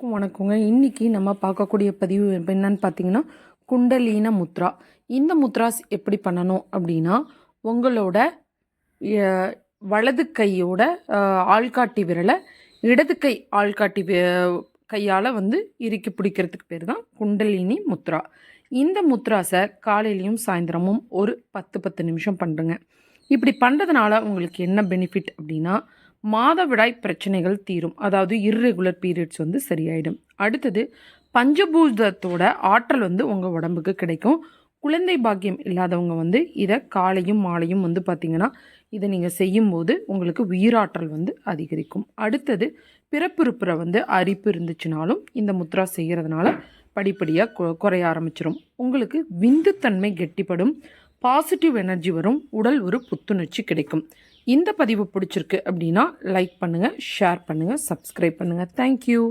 வணக்கம், வணக்கங்க. இன்னைக்கு நம்ம பார்க்கக்கூடிய பதிவு என்னன்னு பார்த்தீங்கன்னா குண்டலீன முத்ரா. இந்த முத்ராஸ் எப்படி பண்ணணும் அப்படின்னா உங்களோட வலது கையோட ஆள்காட்டி விரலை இடது கை ஆள்காட்டி கையால் வந்து இறுக்கி பிடிக்கிறதுக்கு பேர் தான் குண்டலினி முத்ரா. இந்த முத்ராஸை காலையிலையும் சாயந்தரமும் ஒரு பத்து பத்து நிமிஷம் பண்ணுறேங்க இப்படி பண்ணுறதுனால உங்களுக்கு என்ன பெனிஃபிட் அப்படின்னா மாதவிடாய் பிரச்சனைகள் தீரும். அதாவது இர்ரெகுலர் பீரியட்ஸ் வந்து சரியாயிடும். அடுத்தது பஞ்சபூதத்தோட ஆற்றல் வந்து உங்கள் உடம்புக்கு கிடைக்கும். குழந்தை பாக்கியம் இல்லாதவங்க வந்து இதை காலையும் மாலையும் வந்து பார்த்திங்கன்னா இதை நீங்கள் செய்யும்போது உங்களுக்கு உயிராற்றல் வந்து அதிகரிக்கும். அடுத்தது பிறப்புறுப்புற வந்து அரிப்பு இருந்துச்சுனாலும் இந்த முத்ரா செய்கிறதுனால படிப்படியாக கு குறைய ஆரம்பிச்சிடும் உங்களுக்கு விந்துத்தன்மை கெட்டிப்படும். பாசிட்டிவ் எனர்ஜி வரும் உடல் ஒரு புத்துணர்ச்சி கிடைக்கும். இந்த பதிவு பிடிச்சிருக்கு அப்படின்னா லைக் பண்ணுங்கள் ஷேர் பண்ணுங்கள் சப்ஸ்கிரைப் பண்ணுங்கள் தேங்க்யூ